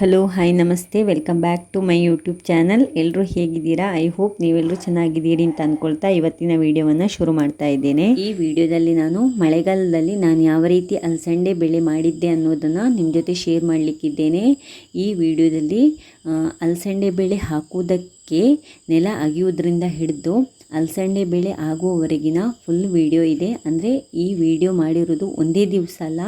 Hello hi ನಮಸ್ತೆ. Welcome back to my YouTube channel ಎಲ್ಲರೂ ಹೇಗಿದ್ದೀರಾ? ಐ ಹೋಪ್ ನೀವೆಲ್ಲರೂ ಚೆನ್ನಾಗಿದ್ದೀರಿ ಅಂತ ಅಂದ್ಕೊಳ್ತಾ ಇವತ್ತಿನ ವಿಡಿಯೋವನ್ನು ಶುರು ಮಾಡ್ತಾ ಇದ್ದೇನೆ. ಈ ವಿಡಿಯೋದಲ್ಲಿ ನಾನು ಮಳೆಗಾಲದಲ್ಲಿ ನಾನು ಯಾವ ರೀತಿ ಅಲಸಂಡೆ ಬೆಳೆ ಮಾಡಿದ್ದೆ ಅನ್ನೋದನ್ನು ನಿಮ್ಮ ಜೊತೆ ಶೇರ್ ಮಾಡಲಿಕ್ಕಿದ್ದೇನೆ. ಈ ವಿಡಿಯೋದಲ್ಲಿ ಅಲಸಂಡೆ ಬೆಳೆ ಹಾಕುವುದಕ್ಕೆ ನೆಲ ಅಗಿಯುವುದರಿಂದ ಹಿಡಿದು ಅಲಸಂಡೆ ಬೆಳೆ ಆಗುವವರೆಗಿನ ಫುಲ್ ವಿಡಿಯೋ ಇದೆ. ಅಂದರೆ ಈ ವಿಡಿಯೋ ಮಾಡಿರೋದು ಒಂದೇ ದಿವಸ ಅಲ್ಲ,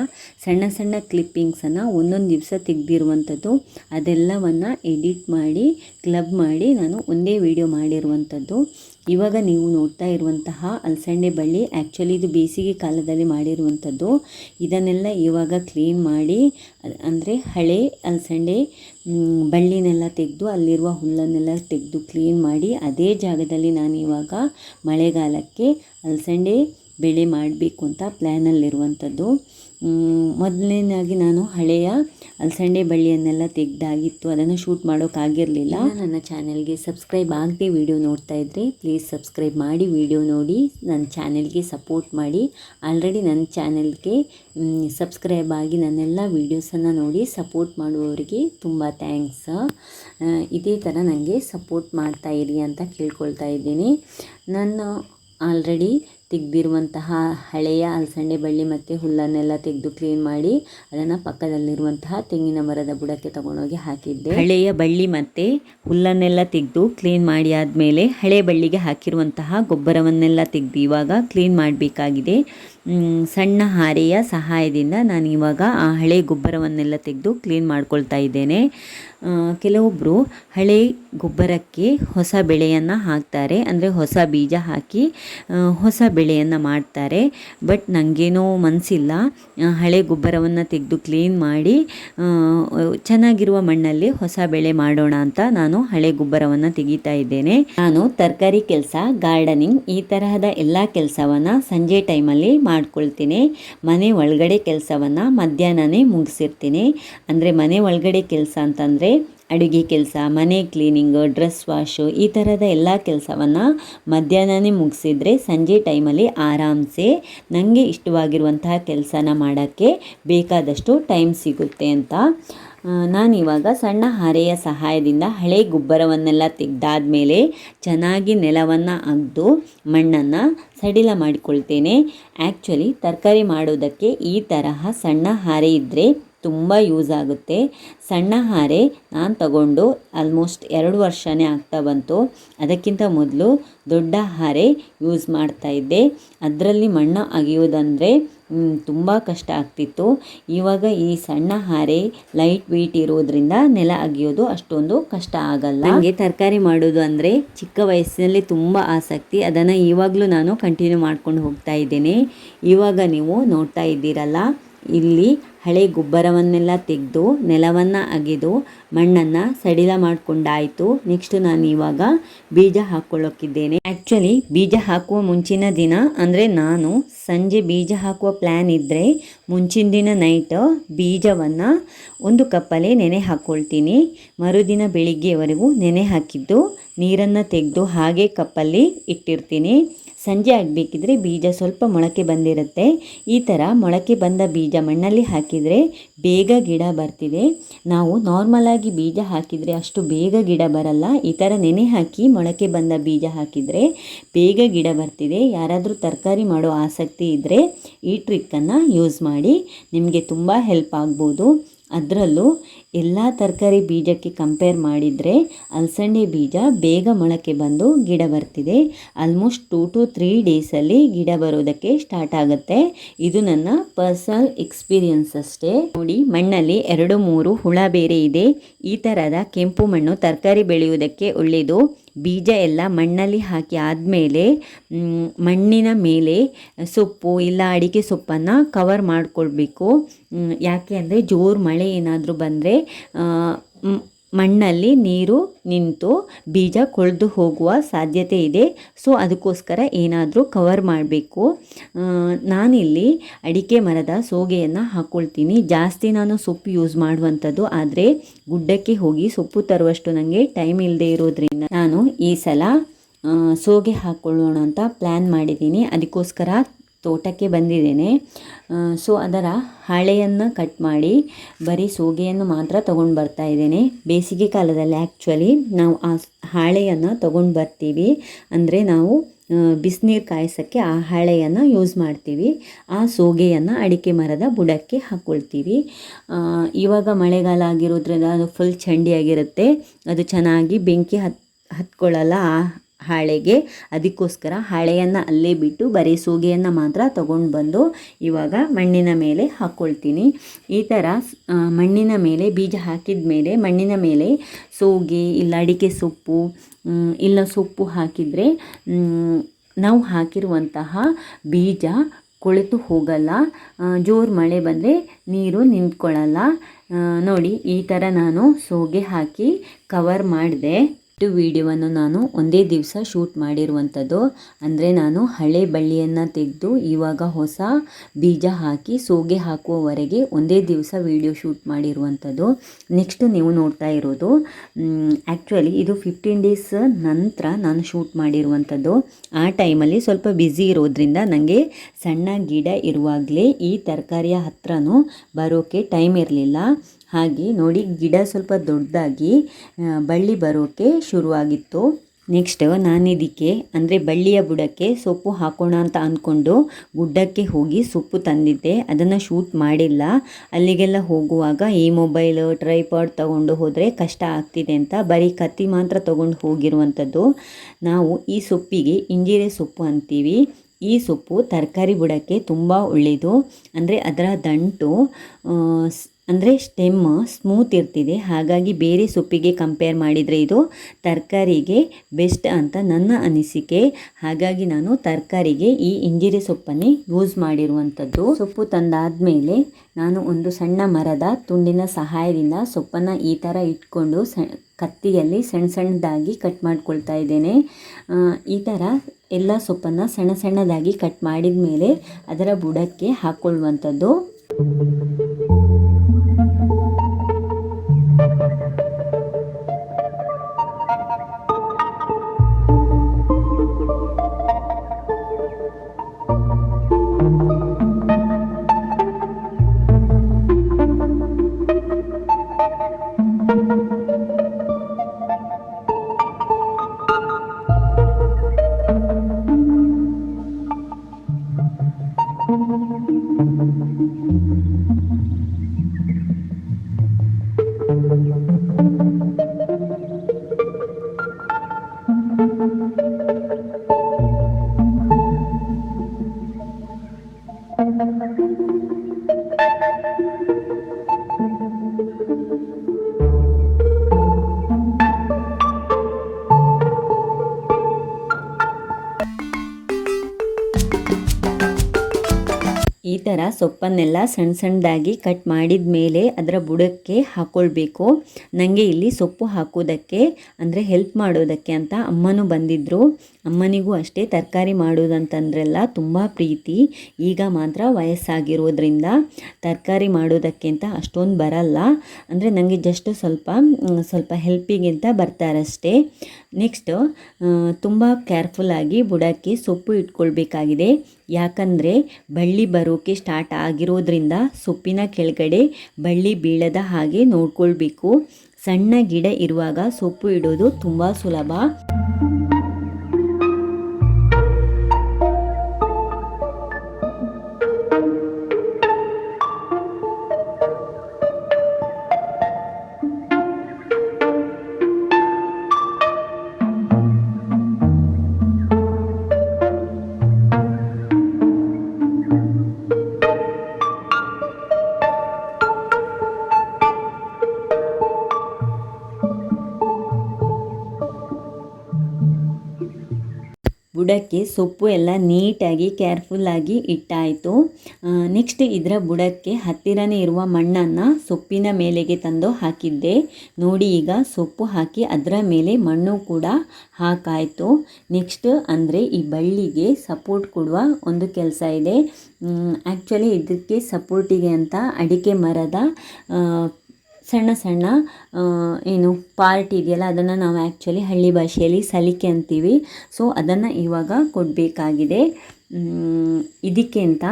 ಸಣ್ಣ ಸಣ್ಣ ಕ್ಲಿಪ್ಪಿಂಗ್ಸನ್ನು ಒಂದೊಂದು ದಿವಸ ತೆಗೆದಿರುವಂಥದ್ದು ಅದೆಲ್ಲವನ್ನು ಎಡಿಟ್ ಮಾಡಿ ಕ್ಲಬ್ ಮಾಡಿ ನಾನು ಒಂದೇ ವಿಡಿಯೋ ಮಾಡಿರುವಂಥದ್ದು ಇವಾಗ ನೀವು ನೋಡ್ತಾ ಇರುವಂತಹ ಅಲಸಂಡೆ ಬಳ್ಳಿ ಆ್ಯಕ್ಚುಲಿ ಇದು ಬೇಸಿಗೆ ಕಾಲದಲ್ಲಿ ಮಾಡಿರುವಂಥದ್ದು. ಇದನ್ನೆಲ್ಲ ಇವಾಗ ಕ್ಲೀನ್ ಮಾಡಿ, ಅಂದರೆ ಹಳೆ ಅಲಸಂಡೆ ಬಳ್ಳಿನೆಲ್ಲ ತೆಗೆದು, ಅಲ್ಲಿರುವ ಹುಲ್ಲನ್ನೆಲ್ಲ ತೆಗೆದು ಕ್ಲೀನ್ ಮಾಡಿ, ಅದೇ ಜಾಗದಲ್ಲಿ ನಾನು ಇವಾಗ ಮಳೆಗಾಲಕ್ಕೆ ಅಲಸಂಡೆ ಬೆಳೆ ಮಾಡಬೇಕು ಅಂತ ಪ್ಲ್ಯಾನಲ್ಲಿರುವಂಥದ್ದು ಮೊದಲನೇದಾಗಿ ನಾನು ಹಳೆಯ ಅಲಸಂಡೆ ಬಳ್ಳಿಯನ್ನೆಲ್ಲ ತೆಗೆದಾಗಿತ್ತು. ಅದನ್ನು ಶೂಟ್ ಮಾಡೋಕ್ಕಾಗಿರಲಿಲ್ಲ ನನ್ನ ಚಾನೆಲ್ಗೆ ಸಬ್ಸ್ಕ್ರೈಬ್ ಆಗದೆ ವಿಡಿಯೋ ನೋಡ್ತಾ ಇದ್ದರೆ ಪ್ಲೀಸ್ ಸಬ್ಸ್ಕ್ರೈಬ್ ಮಾಡಿ, ವಿಡಿಯೋ ನೋಡಿ, ನನ್ನ ಚಾನೆಲ್ಗೆ ಸಪೋರ್ಟ್ ಮಾಡಿ. ಆಲ್ರೆಡಿ ನನ್ನ ಚಾನೆಲ್ಗೆ ಸಬ್ಸ್ಕ್ರೈಬ್ ಆಗಿ ನನ್ನೆಲ್ಲ ವೀಡಿಯೋಸನ್ನು ನೋಡಿ ಸಪೋರ್ಟ್ ಮಾಡುವವರಿಗೆ ತುಂಬ ಥ್ಯಾಂಕ್ಸ್. ಇದೇ ಥರ ನನಗೆ ಸಪೋರ್ಟ್ ಮಾಡ್ತಾ ಇರಿ ಅಂತ ಕೇಳ್ಕೊಳ್ತಾ ಇದ್ದೀನಿ. ನಾನು ಆಲ್ರೆಡಿ ತೆಗೆದಿರುವಂತಹ ಹಳೆಯ ಅಲಸಂಡೆ ಬಳ್ಳಿ ಮತ್ತು ಹುಲ್ಲನ್ನೆಲ್ಲ ತೆಗೆದು ಕ್ಲೀನ್ ಮಾಡಿ ಅದನ್ನು ಪಕ್ಕದಲ್ಲಿರುವಂತಹ ತೆಂಗಿನ ಮರದ ಬುಡಕ್ಕೆ ತಗೊಂಡೋಗಿ ಹಾಕಿದ್ದೆ. ಹಳೆಯ ಬಳ್ಳಿ ಮತ್ತು ಹುಲ್ಲನ್ನೆಲ್ಲ ತೆಗೆದು ಕ್ಲೀನ್ ಮಾಡಿ ಆದಮೇಲೆ ಹಳೆ ಬಳ್ಳಿಗೆ ಹಾಕಿರುವಂತಹ ಗೊಬ್ಬರವನ್ನೆಲ್ಲ ತೆಗೆದು ಇವಾಗ ಕ್ಲೀನ್ ಮಾಡಬೇಕಾಗಿದೆ. ಸಣ್ಣ ಹಾರೆಯ ಸಹಾಯದಿಂದ ನಾನು ಇವಾಗ ಆ ಹಳೆ ಗೊಬ್ಬರವನ್ನೆಲ್ಲ ತೆಗೆದು ಕ್ಲೀನ್ ಮಾಡ್ಕೊಳ್ತಾ ಇದ್ದೇನೆ. ಕೆಲವೊಬ್ಬರು ಹಳೆ ಗೊಬ್ಬರಕ್ಕೆ ಹೊಸ ಬೆಳೆಯನ್ನು ಹಾಕ್ತಾರೆ, ಅಂದರೆ ಹೊಸ ಬೀಜ ಹಾಕಿ ಹೊಸ ಬೆಳೆಯನ್ನು ಮಾಡ್ತಾರೆ. ಬಟ್ ನನಗೇನೋ ಮನಸ್ಸಿಲ್ಲ ಹಳೆ ಗೊಬ್ಬರವನ್ನು ತೆಗೆದು ಕ್ಲೀನ್ ಮಾಡಿ ಚೆನ್ನಾಗಿರುವ ಮಣ್ಣಲ್ಲಿ ಹೊಸ ಬೆಳೆ ಮಾಡೋಣ ಅಂತ ನಾನು ಹಳೆ ಗೊಬ್ಬರವನ್ನು ತೆಗೀತಾ ಇದ್ದೇನೆ. ನಾನು ತರಕಾರಿ ಕೆಲಸ, ಗಾರ್ಡನಿಂಗ್ ಈ ತರಹದ ಎಲ್ಲ ಕೆಲಸವನ್ನು ಸಂಜೆ ಟೈಮಲ್ಲಿ ಮಾಡ್ಕೊಳ್ತೀನಿ. ಮನೆ ಒಳಗಡೆ ಕೆಲಸವನ್ನು ಮಧ್ಯಾಹ್ನನೇ ಮುಗಿಸಿರ್ತೀನಿ. ಅಂದರೆ ಮನೆ ಒಳಗಡೆ ಕೆಲಸ ಅಂತಂದರೆ ಅಡುಗೆ ಕೆಲಸ, ಮನೆ ಕ್ಲೀನಿಂಗು ಡ್ರೆಸ್ ವಾಶು ಈ ಥರದ ಎಲ್ಲ ಕೆಲಸವನ್ನು ಮಧ್ಯಾಹ್ನನೇ ಮುಗಿಸಿದರೆ ಸಂಜೆ ಟೈಮಲ್ಲಿ ಆರಾಮ್ಸೆ. ನನಗೆ ಇಷ್ಟವಾಗಿರುವಂತಹ ಕೆಲಸನ ಮಾಡೋಕ್ಕೆ ಬೇಕಾದಷ್ಟು ಟೈಮ್ ಸಿಗುತ್ತೆ ಅಂತ. ನಾನಿವಾಗ ಸಣ್ಣ ಹಾರೆಯ ಸಹಾಯದಿಂದ ಹಳೆ ಗೊಬ್ಬರವನ್ನೆಲ್ಲ ತೆಗೆದಾದ್ಮೇಲೆ ಚೆನ್ನಾಗಿ ನೆಲವನ್ನು ಅಗ್ದು ಮಣ್ಣನ್ನು ಸಡಿಲ ಮಾಡಿಕೊಳ್ತೇನೆ. ಆ್ಯಕ್ಚುಲಿ ತರಕಾರಿ ಮಾಡೋದಕ್ಕೆ ಈ ತರಹ ಸಣ್ಣ ಹಾರೆ ಇದ್ದರೆ ತುಂಬ ಯೂಸ್ ಆಗುತ್ತೆ. ಸಣ್ಣ ಹಾರೆ ನಾನು ತಗೊಂಡು ಆಲ್ಮೋಸ್ಟ್ ಎರಡು ವರ್ಷನೇ ಆಗ್ತಾ ಬಂತು. ಅದಕ್ಕಿಂತ ಮೊದಲು ದೊಡ್ಡ ಹಾರೆ ಯೂಸ್ ಮಾಡ್ತಾ ಇದ್ದೆ. ಅದರಲ್ಲಿ ಮಣ್ಣು ಅಗೆಯೋದಂದರೆ ತುಂಬ ಕಷ್ಟ ಆಗ್ತಿತ್ತು. ಇವಾಗ ಈ ಸಣ್ಣ ಹಾರೆ ಲೈಟ್ ವೆಯ್ಟ್ ಇರೋದ್ರಿಂದ ನೆಲ ಅಗೆಯೋದು ಅಷ್ಟೊಂದು ಕಷ್ಟ ಆಗಲ್ಲ. ನನಗೆ ತರಕಾರಿ ಮಾಡೋದು ಅಂದರೆ ಚಿಕ್ಕ ವಯಸ್ಸಿನಲ್ಲಿ ತುಂಬ ಆಸಕ್ತಿ. ಅದನ್ನು ಇವಾಗಲೂ ನಾನು ಕಂಟಿನ್ಯೂ ಮಾಡ್ಕೊಂಡು ಹೋಗ್ತಾ ಇದ್ದೇನೆ. ಇವಾಗ ನೀವು ನೋಡ್ತಾ ಇದ್ದೀರಲ್ಲ ಇಲ್ಲಿ ಹಳೆ ಗೊಬ್ಬರವನ್ನೆಲ್ಲ ತೆಗೆದು, ನೆಲವನ್ನು ಅಗೆದು, ಮಣ್ಣನ್ನು ಸಡಿಲ ಮಾಡಿಕೊಂಡಾಯಿತು. ನೆಕ್ಸ್ಟ್ ನಾನು ಇವಾಗ ಬೀಜ ಹಾಕ್ಕೊಳ್ಳೋಕ್ಕಿದ್ದೇನೆ ಆ್ಯಕ್ಚುಲಿ ಬೀಜ ಹಾಕುವ ಮುಂಚಿನ ದಿನ ಅಂದರೆ ನಾನು ಸಂಜೆ ಬೀಜ ಹಾಕುವ ಪ್ಲ್ಯಾನ್ ಇದ್ದರೆ ಮುಂಚಿನ ದಿನ ನೈಟ್ ಬೀಜವನ್ನು ಒಂದು ಕಪ್ಪಲ್ಲಿ ನೆನೆ ಹಾಕ್ಕೊಳ್ತೀನಿ. ಮರುದಿನ ಬೆಳಿಗ್ಗೆವರೆಗೂ ನೆನೆ ಹಾಕಿದ್ದು ನೀರನ್ನು ತೆಗೆದು ಹಾಗೆ ಕಪ್ಪಲ್ಲಿ ಇಟ್ಟಿರ್ತೀನಿ. ಸಂಜೆ ಆಗಬೇಕಿದ್ರೆ ಬೀಜ ಸ್ವಲ್ಪ ಮೊಳಕೆ ಬಂದಿರುತ್ತೆ. ಈ ಥರ ಮೊಳಕೆ ಬಂದ ಬೀಜ ಮಣ್ಣಲ್ಲಿ ಹಾಕಿದರೆ ಬೇಗ ಗಿಡ ಬರ್ತಿದೆ. ನಾವು ನಾರ್ಮಲಾಗಿ ಬೀಜ ಹಾಕಿದರೆ ಅಷ್ಟು ಬೇಗ ಗಿಡ ಬರಲ್ಲ. ಈ ಥರ ನೆನೆ ಹಾಕಿ ಮೊಳಕೆ ಬಂದ ಬೀಜ ಹಾಕಿದರೆ ಬೇಗ ಗಿಡ ಬರ್ತಿದೆ. ಯಾರಾದರೂ ತರಕಾರಿ ಮಾಡೋ ಆಸಕ್ತಿ ಇದ್ದರೆ ಈ ಟ್ರಿಕ್ಕನ್ನು ಯೂಸ್ ಮಾಡಿ ನಿಮಗೆ ತುಂಬ ಹೆಲ್ಪ್ ಆಗ್ಬೋದು. ಅದರಲ್ಲೂ ಎಲ್ಲ ತರಕಾರಿ ಬೀಜಕ್ಕೆ ಕಂಪೇರ್ ಮಾಡಿದರೆ ಅಲಸಂದೆ ಬೀಜ ಬೇಗ ಮೊಳಕೆ ಬಂದು ಗಿಡ ಬರ್ತಿದೆ. ಆಲ್ಮೋಸ್ಟ್ ಟೂ ಟು ತ್ರೀ ಡೇಸಲ್ಲಿ ಗಿಡ ಬರೋದಕ್ಕೆ ಸ್ಟಾರ್ಟ್ ಆಗುತ್ತೆ. ಇದು ನನ್ನ ಪರ್ಸನಲ್ ಎಕ್ಸ್ಪೀರಿಯನ್ಸ್ ಅಷ್ಟೇ. ನೋಡಿ, ಮಣ್ಣಲ್ಲಿ ಎರಡು ಮೂರು ಹುಳ ಬೇರೆ ಇದೆ. ಈ ಥರದ ಕೆಂಪು ಮಣ್ಣು ತರಕಾರಿ ಬೆಳೆಯುವುದಕ್ಕೆ ಒಳ್ಳೆಯದು. ಬೀಜ ಎಲ್ಲ ಮಣ್ಣಲ್ಲಿ ಹಾಕಿ ಆದಮೇಲೆ ಮಣ್ಣಿನ ಮೇಲೆ ಸೊಪ್ಪು ಇಲ್ಲ ಅಡಿಕೆ ಸೊಪ್ಪನ್ನು ಕವರ್ ಮಾಡಿಕೊಳ್ಬೇಕು. ಯಾಕೆ ಅಂದರೆ ಜೋರು ಮಳೆ ಏನಾದರೂ ಬಂದರೆ ಮಣ್ಣಲ್ಲಿ ನೀರು ನಿಂತು ಬೀಜ ಕೊಳೆದು ಹೋಗುವ ಸಾಧ್ಯತೆ ಇದೆ. ಸೊ, ಅದಕ್ಕೋಸ್ಕರ ಏನಾದರೂ ಕವರ್ ಮಾಡಬೇಕು. ನಾನಿಲ್ಲಿ ಅಡಿಕೆ ಮರದ ಸೋಗೆಯನ್ನು ಹಾಕ್ಕೊಳ್ತೀನಿ ಜಾಸ್ತಿ ನಾನು ಸೊಪ್ಪು ಯೂಸ್ ಮಾಡುವಂಥದ್ದು, ಆದರೆ ಗುಡ್ಡಕ್ಕೆ ಹೋಗಿ ಸೊಪ್ಪು ತರುವಷ್ಟು ನನಗೆ ಟೈಮ್ ಇಲ್ಲದೆ ಇರೋದ್ರಿಂದ ನಾನು ಈ ಸಲ ಸೋಗೆ ಹಾಕ್ಕೊಳ್ಳೋಣ ಅಂತ ಪ್ಲ್ಯಾನ್ ಮಾಡಿದ್ದೀನಿ. ಅದಕ್ಕೋಸ್ಕರ ತೋಟಕ್ಕೆ ಬಂದಿದ್ದೇನೆ. ಸೊ ಅದರ ಹಾಳೆಯನ್ನು ಕಟ್ ಮಾಡಿ ಬರೀ ಸೋಗೆಯನ್ನು ಮಾತ್ರ ತೊಗೊಂಡು ಬರ್ತಾ ಇದ್ದೇನೆ. ಬೇಸಿಗೆ ಕಾಲದಲ್ಲಿ ಆ್ಯಕ್ಚುಲಿ ನಾವು ಆ ಹಾಳೆಯನ್ನು ತೊಗೊಂಡು ಬರ್ತೀವಿ. ಅಂದರೆ ನಾವು ಬಿಸಿನೀರು ಕಾಯಿಸೋಕ್ಕೆ ಆ ಹಾಳೆಯನ್ನು ಯೂಸ್ ಮಾಡ್ತೀವಿ. ಆ ಸೋಗೆಯನ್ನು ಅಡಿಕೆ ಮರದ ಬುಡಕ್ಕೆ ಹಾಕ್ಕೊಳ್ತೀವಿ ಇವಾಗ ಮಳೆಗಾಲ ಆಗಿರೋದ್ರಿಂದ ಅದು ಫುಲ್ ಚಂಡಿಯಾಗಿರುತ್ತೆ. ಅದು ಚೆನ್ನಾಗಿ ಬೆಂಕಿ ಹತ್ ಹತ್ಕೊಳ್ಳಲ್ಲ ಆ ಹಾಳೆಗೆ. ಅದಕ್ಕೋಸ್ಕರ ಹಾಳೆಯನ್ನು ಅಲ್ಲೇ ಬಿಟ್ಟು ಬರೀ ಸೋಗೆಯನ್ನು ಮಾತ್ರ ತಗೊಂಡು ಬಂದು ಇವಾಗ ಮಣ್ಣಿನ ಮೇಲೆ ಹಾಕ್ಕೊಳ್ತೀನಿ ಈ ಥರ ಮಣ್ಣಿನ ಮೇಲೆ ಬೀಜ ಹಾಕಿದ ಮೇಲೆ, ಮಣ್ಣಿನ ಮೇಲೆ ಸೋಗೆ ಇಲ್ಲ ಅಡಿಕೆ ಸೊಪ್ಪು ಇಲ್ಲ ಸೊಪ್ಪು ಹಾಕಿದರೆ ನಾವು ಹಾಕಿರುವಂತಹ ಬೀಜ ಕೊಳೆತು ಹೋಗಲ್ಲ. ಜೋರು ಮಳೆ ಬಂದರೆ ನೀರು ನಿಂತ್ಕೊಳ್ಳಲ್ಲ ನೋಡಿ, ಈ ಥರ ನಾನು ಸೋಗೆ ಹಾಕಿ ಕವರ್ ಮಾಡಿದೆ. ಇಷ್ಟು ವಿಡಿಯೋವನ್ನು ನಾನು ಒಂದೇ ದಿವಸ ಶೂಟ್ ಮಾಡಿರುವಂಥದ್ದು. ಅಂದರೆ ನಾನು ಹಳೆ ಬಳ್ಳಿಯನ್ನು ತೆಗೆದು ಇವಾಗ ಹೊಸ ಬೀಜ ಹಾಕಿ ಸೋಗೆ ಹಾಕುವವರೆಗೆ ಒಂದೇ ದಿವಸ ವಿಡಿಯೋ ಶೂಟ್ ಮಾಡಿರುವಂಥದ್ದು. ನೆಕ್ಸ್ಟ್ ನೀವು ನೋಡ್ತಾ ಇರೋದು ಆ್ಯಕ್ಚುಲಿ ಇದು ಫಿಫ್ಟೀನ್ ಡೇಸ್ ನಂತರ ನಾನು ಶೂಟ್ ಮಾಡಿರುವಂಥದ್ದು. ಆ ಟೈಮಲ್ಲಿ ಸ್ವಲ್ಪ ಬ್ಯುಸಿ ಇರೋದ್ರಿಂದ ನನಗೆ ಸಣ್ಣ ಗಿಡ ಇರುವಾಗಲೇ ಈ ತರಕಾರಿಯ ಹತ್ರನೂ ಬರೋಕ್ಕೆ ಟೈಮ್ ಇರಲಿಲ್ಲ. ಹಾಗೆ ನೋಡಿ, ಗಿಡ ಸ್ವಲ್ಪ ದೊಡ್ಡದಾಗಿ ಬಳ್ಳಿ ಬರೋಕ್ಕೆ ಶುರುವಾಗಿತ್ತು. ನೆಕ್ಸ್ಟ್ ನಾನು ಇದಕ್ಕೆ ಅಂದರೆ ಬಳ್ಳಿಯ ಬುಡಕ್ಕೆ ಸೊಪ್ಪು ಹಾಕೋಣ ಅಂತ ಅಂದ್ಕೊಂಡು ಗುಡ್ಡಕ್ಕೆ ಹೋಗಿ ಸೊಪ್ಪು ತಂದಿದ್ದೆ. ಅದನ್ನು ಶೂಟ್ ಮಾಡಿಲ್ಲ. ಅಲ್ಲಿಗೆಲ್ಲ ಹೋಗುವಾಗ ಈ ಮೊಬೈಲ್ ಟ್ರೈಪಾಡ್ ತಗೊಂಡು ಹೋದರೆ ಕಷ್ಟ ಆಗ್ತಿದೆ ಅಂತ ಬರೀ ಕತ್ತಿ ಮಾತ್ರ ತಗೊಂಡು ಹೋಗಿರುವಂಥದ್ದು. ನಾವು ಈ ಸೊಪ್ಪಿಗೆ ಇಂಜಿರೆ ಸೊಪ್ಪು ಅಂತೀವಿ. ಈ ಸೊಪ್ಪು ತರಕಾರಿ ಬುಡಕ್ಕೆ ತುಂಬ ಒಳ್ಳೆಯದು ಅಂದರೆ ಅದರ ದಂಟು ಅಂದರೆ ಸ್ಟೆಮ್ ಸ್ಮೂತ್ ಇರ್ತಿದೆ. ಹಾಗಾಗಿ ಬೇರೆ ಸೊಪ್ಪಿಗೆ ಕಂಪೇರ್ ಮಾಡಿದರೆ ಇದು ತರಕಾರಿಗೆ ಬೆಸ್ಟ್ ಅಂತ ನನ್ನ ಅನಿಸಿಕೆ. ಹಾಗಾಗಿ ನಾನು ತರಕಾರಿಗೆ ಈ ಇಂಜಿರೆ ಸೊಪ್ಪನ್ನೇ ಯೂಸ್ ಮಾಡಿರುವಂಥದ್ದು ಸೊಪ್ಪು ತಂದಾದ ಮೇಲೆ ನಾನು ಒಂದು ಸಣ್ಣ ಮರದ ತುಂಡಿನ ಸಹಾಯದಿಂದ ಸೊಪ್ಪನ್ನು ಈ ಥರ ಇಟ್ಕೊಂಡು ಸ, ಕತ್ತಿಯಲ್ಲಿ ಸಣ್ಣ ಸಣ್ಣದಾಗಿ ಕಟ್ ಮಾಡ್ಕೊಳ್ತಾ ಇದ್ದೇನೆ. ಈ ಥರ ಎಲ್ಲ ಸೊಪ್ಪನ್ನು ಸಣ್ಣ ಸಣ್ಣದಾಗಿ ಕಟ್ ಮಾಡಿದ ಮೇಲೆ ಅದರ ಬುಡಕ್ಕೆ ಹಾಕ್ಕೊಳ್ಳುವಂಥದ್ದು ಥರ ಸೊಪ್ಪನ್ನೆಲ್ಲ ಸಣ್ಣ ಸಣ್ಣದಾಗಿ ಕಟ್ ಮಾಡಿದ ಮೇಲೆ ಅದರ ಬುಡಕ್ಕೆ ಹಾಕ್ಕೊಳ್ಬೇಕು ನನಗೆ ಇಲ್ಲಿ ಸೊಪ್ಪು ಹಾಕೋದಕ್ಕೆ ಅಂದರೆ ಹೆಲ್ಪ್ ಮಾಡೋದಕ್ಕೆ ಅಂತ ಅಮ್ಮನೂ ಬಂದಿದ್ದರು ಅಮ್ಮನಿಗೂ ಅಷ್ಟೇ ತರಕಾರಿ ಮಾಡೋದಂತಂದ್ರೆಲ್ಲ ತುಂಬ ಪ್ರೀತಿ. ಈಗ ಮಾತ್ರ ವಯಸ್ಸಾಗಿರೋದ್ರಿಂದ ತರಕಾರಿ ಮಾಡೋದಕ್ಕೆ ಅಂತ ಅಷ್ಟೊಂದು ಬರಲ್ಲ. ಅಂದರೆ ನನಗೆ ಜಸ್ಟ್ ಸ್ವಲ್ಪ ಸ್ವಲ್ಪ ಹೆಲ್ಪಿಗಿಂತ ಬರ್ತಾರಷ್ಟೇ. ನೆಕ್ಸ್ಟ್ ತುಂಬ ಕೇರ್ಫುಲ್ಲಾಗಿ ಬುಡಕ್ಕೆ ಸೊಪ್ಪು ಇಟ್ಕೊಳ್ಬೇಕಾಗಿದೆ. ಯಾಕಂದರೆ ಬಳ್ಳಿ ಬರೋಕೆ ಸ್ಟಾರ್ಟ್ ಆಗಿರೋದ್ರಿಂದ ಸೊಪ್ಪಿನ ಕೆಳಗಡೆ ಬಳ್ಳಿ ಬೀಳದ ಹಾಗೆ ನೋಡ್ಕೊಳ್ಬೇಕು. ಸಣ್ಣ ಗಿಡ ಇರುವಾಗ ಸೊಪ್ಪು ಇಡೋದು ತುಂಬ ಸುಲಭ. ಬುಡಕ್ಕೆ ಸೊಪ್ಪು ಎಲ್ಲ ನೀಟಾಗಿ ಕೇರ್ಫುಲ್ಲಾಗಿ ಇಟ್ಟಾಯಿತು. ನೆಕ್ಸ್ಟ್ ಇದರ ಬುಡಕ್ಕೆ ಹತ್ತಿರನೇ ಇರುವ ಮಣ್ಣನ್ನು ಸೊಪ್ಪಿನ ಮೇಲೆಗೆ ತಂದು ಹಾಕಿದ್ದೆ. ನೋಡಿ ಈಗ ಸೊಪ್ಪು ಹಾಕಿ ಅದರ ಮೇಲೆ ಮಣ್ಣು ಕೂಡ ಹಾಕಾಯಿತು. ನೆಕ್ಸ್ಟ್ ಅಂದರೆ ಈ ಬಳ್ಳಿಗೆ ಸಪೋರ್ಟ್ ಕೊಡುವ ಒಂದು ಕೆಲಸ ಇದೆ. ಆ್ಯಕ್ಚುಲಿ ಇದಕ್ಕೆ ಸಪೋರ್ಟಿಗೆ ಅಂತ ಅಡಿಕೆ ಮರದ ಸಣ್ಣ ಸಣ್ಣ ಏನು ಪಾರ್ಟ್ ಇದೆಯಲ್ಲ, ಅದನ್ನು ನಾವು ಆ್ಯಕ್ಚುಲಿ ಹಳ್ಳಿ ಭಾಷೆಯಲ್ಲಿ ಸಲಿಕೆ ಅಂತೀವಿ. ಸೊ ಅದನ್ನು ಇವಾಗ ಕೊಡಬೇಕಾಗಿದೆ. ಇದಕ್ಕೆ ಅಂತ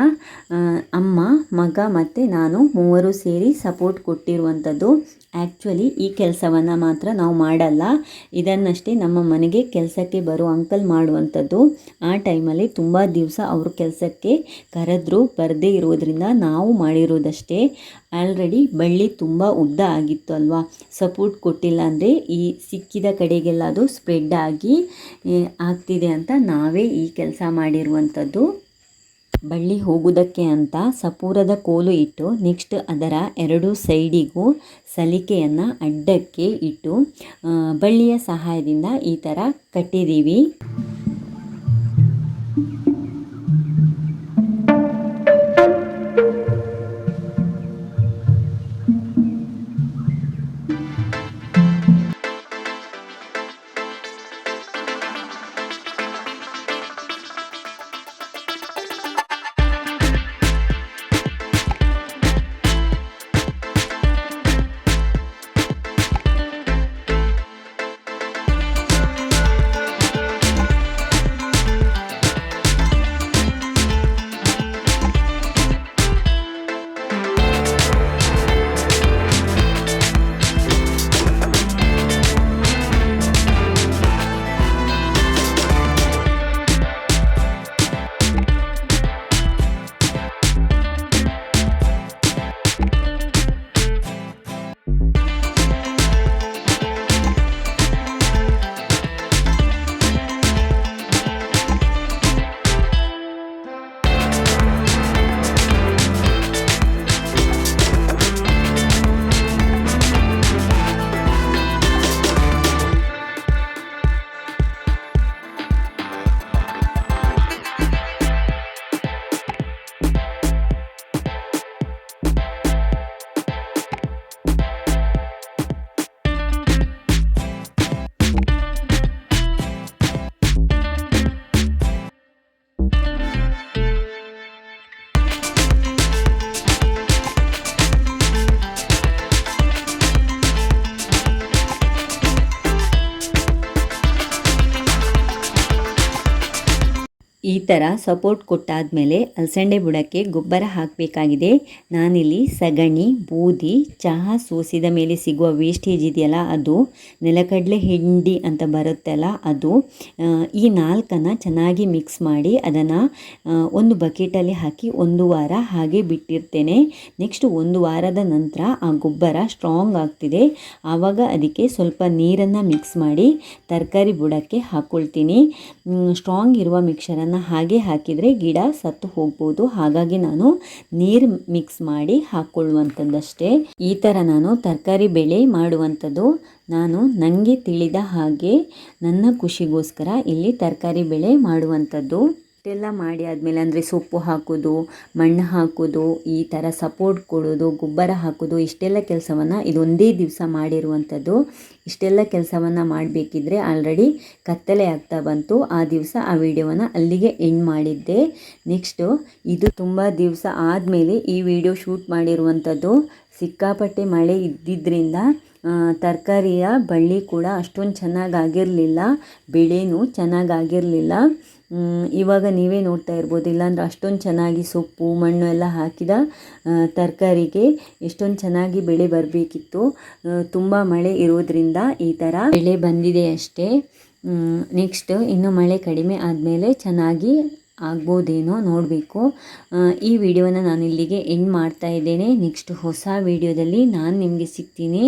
ಅಮ್ಮ, ಮಗ ಮತ್ತು ನಾನು ಮೂವರು ಸೇರಿ ಸಪೋರ್ಟ್ ಕೊಟ್ಟಿರುವಂಥದ್ದು ಆ್ಯಕ್ಚುಲಿ ಈ ಕೆಲಸವನ್ನು ಮಾತ್ರ ನಾವು ಮಾಡಲ್ಲ. ಇದನ್ನಷ್ಟೇ ನಮ್ಮ ಮನೆಗೆ ಕೆಲಸಕ್ಕೆ ಬರೋ ಅಂಕಲ್ ಮಾಡುವಂಥದ್ದು. ಆ ಟೈಮಲ್ಲಿ ತುಂಬ ದಿವಸ ಅವರು ಕೆಲಸಕ್ಕೆ ಕರೆದ್ರು, ಬರದೇ ಇರೋದ್ರಿಂದ ನಾವು ಮಾಡಿರೋದಷ್ಟೇ. ಆಲ್ರೆಡಿ ಬಳ್ಳಿ ತುಂಬ ಉದ್ದ ಆಗಿತ್ತು ಅಲ್ವಾ? ಸಪೋರ್ಟ್ ಕೊಟ್ಟಿಲ್ಲ ಅಂದರೆ ಈ ಸಿಕ್ಕಿದ ಕಡೆಗೆಲ್ಲ ಅದು ಸ್ಪ್ರೆಡ್ ಆಗಿ ಆಗ್ತಿದೆ ಅಂತ ನಾವೇ ಈ ಕೆಲಸ ಮಾಡಿರುವಂಥದ್ದು. ಬಳ್ಳಿ ಹೋಗುವುದಕ್ಕೆ ಅಂತ ಸಪೂರದ ಕೋಲು ಇಟ್ಟು ನೆಕ್ಸ್ಟ್ ಅದರ ಎರಡು ಸೈಡಿಗೂ ಸಲಿಕೆಯನ್ನು ಅಡ್ಡಕ್ಕೆ ಇಟ್ಟು ಬಳ್ಳಿಯ ಸಹಾಯದಿಂದ ಈ ಥರ ಕಟ್ಟಿದ್ದೀವಿ. ಥರ ಸಪೋರ್ಟ್ ಕೊಟ್ಟಾದಮೇಲೆ ಅಲಸಂಡೆ ಬುಡಕ್ಕೆ ಗೊಬ್ಬರ ಹಾಕಬೇಕಾಗಿದೆ. ನಾನಿಲ್ಲಿ ಸಗಣಿ, ಬೂದಿ, ಚಹಾ ಸೋಸಿದ ಮೇಲೆ ಸಿಗುವ ವೇಸ್ಟೇಜ್ ಇದೆಯಲ್ಲ, ಅದು ನೆಲಕಡಲೆ ಹಿಂಡಿ ಅಂತ ಬರುತ್ತಲ್ಲ, ಅದು ಈ ನಾಲ್ಕನ್ನು ಚೆನ್ನಾಗಿ ಮಿಕ್ಸ್ ಮಾಡಿ ಅದನ್ನು ಒಂದು ಬಕೆಟಲ್ಲಿ ಹಾಕಿ ಒಂದು ವಾರ ಹಾಗೆ ಬಿಟ್ಟಿರ್ತೇನೆ. ನೆಕ್ಸ್ಟ್ ಒಂದು ವಾರದ ನಂತರ ಆ ಗೊಬ್ಬರ ಸ್ಟ್ರಾಂಗ್ ಆಗ್ತಿದೆ. ಆವಾಗ ಅದಕ್ಕೆ ಸ್ವಲ್ಪ ನೀರನ್ನು ಮಿಕ್ಸ್ ಮಾಡಿ ತರಕಾರಿ ಬುಡಕ್ಕೆ ಹಾಕ್ಕೊಳ್ತೀನಿ ಸ್ಟ್ರಾಂಗ್ ಇರುವ ಮಿಕ್ಸರನ್ನು ಹಾಗೆ ಹಾಕಿದರೆ ಗಿಡ ಸತ್ತು ಹೋಗ್ಬೋದು. ಹಾಗಾಗಿ ನಾನು ನೀರು ಮಿಕ್ಸ್ ಮಾಡಿ ಹಾಕ್ಕೊಳ್ಳುವಂಥದ್ದಷ್ಟೇ ಈ ಥರ ನಾನು ತರಕಾರಿ ಬೆಳೆ ಮಾಡುವಂಥದ್ದು. ನಾನು ನನಗೆ ತಿಳಿದ ಹಾಗೆ ನನ್ನ ಖುಷಿಗೋಸ್ಕರ ಇಲ್ಲಿ ತರಕಾರಿ ಬೆಳೆ ಮಾಡುವಂಥದ್ದು. ಇಷ್ಟೆಲ್ಲ ಮಾಡಿ ಆದಮೇಲೆ ಅಂದರೆ ಸೊಪ್ಪು ಹಾಕೋದು, ಮಣ್ಣು ಹಾಕೋದು, ಈ ಥರ ಸಪೋರ್ಟ್ ಕೊಡೋದು, ಗೊಬ್ಬರ ಹಾಕೋದು, ಇಷ್ಟೆಲ್ಲ ಕೆಲಸವನ್ನು ಇದೊಂದೇ ದಿವಸ ಮಾಡಿರುವಂಥದ್ದು ಇಷ್ಟೆಲ್ಲ ಕೆಲಸವನ್ನು ಮಾಡಬೇಕಿದ್ರೆ ಆಲ್ರೆಡಿ ಕತ್ತಲೆ ಆಗ್ತಾ ಬಂತು. ಆ ದಿವಸ ಆ ವಿಡಿಯೋವನ್ನು ಅಲ್ಲಿಗೆ ಎಂಡ್ ಮಾಡಿದ್ದೆ. ನೆಕ್ಸ್ಟು ಇದು ತುಂಬ ದಿವಸ ಆದಮೇಲೆ ಈ ವಿಡಿಯೋ ಶೂಟ್ ಮಾಡಿರುವಂಥದ್ದು ಸಿಕ್ಕಾಪಟ್ಟೆ ಮಳೆ ಇದ್ದಿದ್ದರಿಂದ ತರಕಾರಿಯ ಬಳ್ಳಿ ಕೂಡ ಅಷ್ಟೊಂದು ಚೆನ್ನಾಗಾಗಿರಲಿಲ್ಲ ಬೆಳೆನೂ ಚೆನ್ನಾಗಾಗಿರಲಿಲ್ಲ ಇವಾಗ ನೀವೇ ನೋಡ್ತಾ ಇರ್ಬೋದು. ಇಲ್ಲಾಂದ್ರೆ ಅಷ್ಟೊಂದು ಚೆನ್ನಾಗಿ ಸೊಪ್ಪು, ಮಣ್ಣು ಎಲ್ಲ ಹಾಕಿದ ತರಕಾರಿಗೆ ಎಷ್ಟೊಂದು ಚೆನ್ನಾಗಿ ಬೆಳೆ ಬರಬೇಕಿತ್ತು. ತುಂಬ ಮಳೆ ಇರೋದ್ರಿಂದ ಈ ಥರ ಬೆಳೆ ಬಂದಿದೆ ಅಷ್ಟೇ. ನೆಕ್ಸ್ಟ್ ಇನ್ನು ಮಳೆ ಕಡಿಮೆ ಆದಮೇಲೆ ಚೆನ್ನಾಗಿ ಆಗ್ಬೋದೇನೋ ನೋಡಬೇಕು. ಈ ವಿಡಿಯೋನ ನಾನು ಇಲ್ಲಿಗೆ ಎಂಡ್ ಮಾಡ್ತಾ ಇದ್ದೇನೆ. ನೆಕ್ಸ್ಟ್ ಹೊಸ ವಿಡಿಯೋದಲ್ಲಿ ನಾನು ನಿಮಗೆ ಸಿಗ್ತೀನಿ.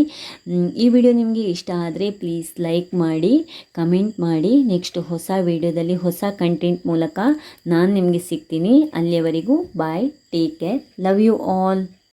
ಈ ವಿಡಿಯೋ ನಿಮಗೆ ಇಷ್ಟ ಆದರೆ ಪ್ಲೀಸ್ ಲೈಕ್ ಮಾಡಿ ಕಮೆಂಟ್ ಮಾಡಿ. ನೆಕ್ಸ್ಟ್ ಹೊಸ ವಿಡಿಯೋದಲ್ಲಿ ಹೊಸ ಕಂಟೆಂಟ್ ಮೂಲಕ ನಾನು ನಿಮಗೆ ಸಿಗ್ತೀನಿ. ಅಲ್ಲಿಯವರೆಗೂ bye take care love you all